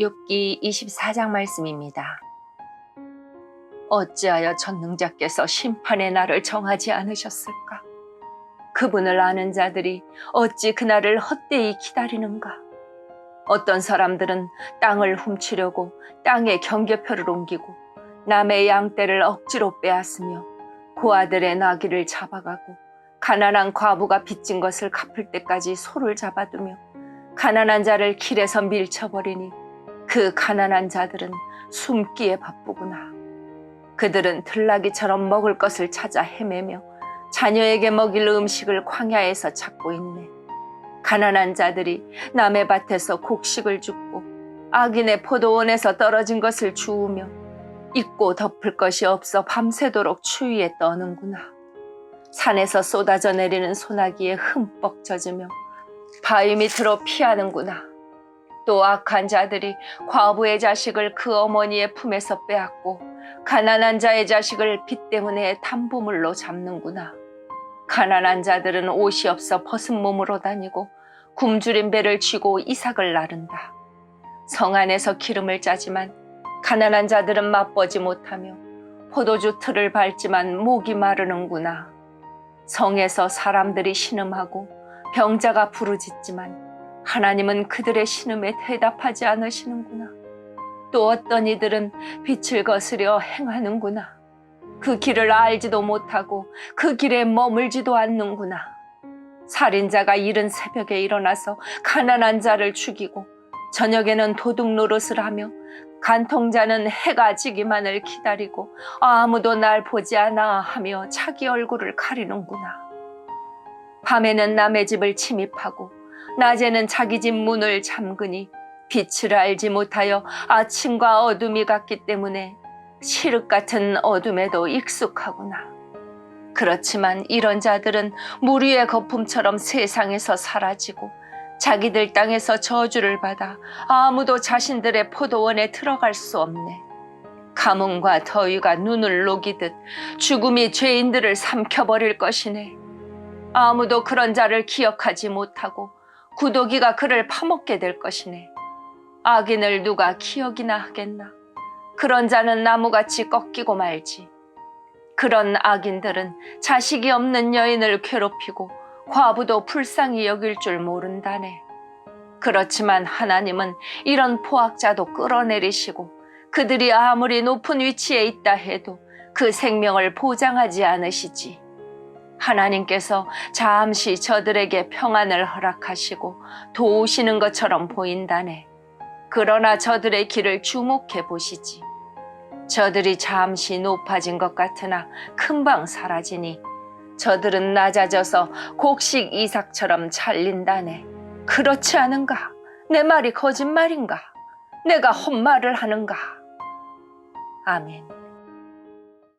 욥기 24장 말씀입니다. 어찌하여 전능자께서 심판의 날을 정하지 않으셨을까? 그분을 아는 자들이 어찌 그날을 헛되이 기다리는가? 어떤 사람들은 땅을 훔치려고 땅에 경계표를 옮기고 남의 양떼를 억지로 빼앗으며 고아들의 나귀를 잡아가고 가난한 과부가 빚진 것을 갚을 때까지 소를 잡아두며 가난한 자를 길에서 밀쳐버리니 그 가난한 자들은 숨기에 바쁘구나. 그들은 들나귀처럼 먹을 것을 찾아 헤매며 자녀에게 먹일 음식을 광야에서 찾고 있네. 가난한 자들이 남의 밭에서 곡식을 줍고 악인의 포도원에서 떨어진 것을 주우며 입고 덮을 것이 없어 밤새도록 추위에 떠는구나. 산에서 쏟아져 내리는 소나기에 흠뻑 젖으며 바위 밑으로 피하는구나. 또 악한 자들이 과부의 자식을 그 어머니의 품에서 빼앗고 가난한 자의 자식을 빚 때문에 담보물로 잡는구나. 가난한 자들은 옷이 없어 벗은 몸으로 다니고 굶주린 배를 쥐고 이삭을 나른다. 성 안에서 기름을 짜지만 가난한 자들은 맛보지 못하며 포도주 틀을 밟지만 목이 마르는구나. 성에서 사람들이 신음하고 병자가 부르짖지만 하나님은 그들의 신음에 대답하지 않으시는구나. 또 어떤 이들은 빛을 거스려 행하는구나. 그 길을 알지도 못하고 그 길에 머물지도 않는구나. 살인자가 이른 새벽에 일어나서 가난한 자를 죽이고 저녁에는 도둑 노릇을 하며 간통자는 해가 지기만을 기다리고 아무도 날 보지 않아 하며 자기 얼굴을 가리는구나. 밤에는 남의 집을 침입하고 낮에는 자기 집 문을 잠그니 빛을 알지 못하여 아침과 어둠이 같기 때문에 시륵 같은 어둠에도 익숙하구나. 그렇지만 이런 자들은 물 위의 거품처럼 세상에서 사라지고 자기들 땅에서 저주를 받아 아무도 자신들의 포도원에 들어갈 수 없네. 가뭄과 더위가 눈을 녹이듯 죽음이 죄인들을 삼켜버릴 것이네. 아무도 그런 자를 기억하지 못하고 구더기가 그를 파먹게 될 것이네. 악인을 누가 기억이나 하겠나? 그런 자는 나무같이 꺾이고 말지. 그런 악인들은 자식이 없는 여인을 괴롭히고 과부도 불쌍히 여길 줄 모른다네. 그렇지만 하나님은 이런 포악자도 끌어내리시고 그들이 아무리 높은 위치에 있다 해도 그 생명을 보장하지 않으시지. 하나님께서 잠시 저들에게 평안을 허락하시고 도우시는 것처럼 보인다네. 그러나 저들의 길을 주목해 보시지. 저들이 잠시 높아진 것 같으나 금방 사라지니 저들은 낮아져서 곡식 이삭처럼 잘린다네. 그렇지 않은가? 내 말이 거짓말인가? 내가 헛말을 하는가? 아멘.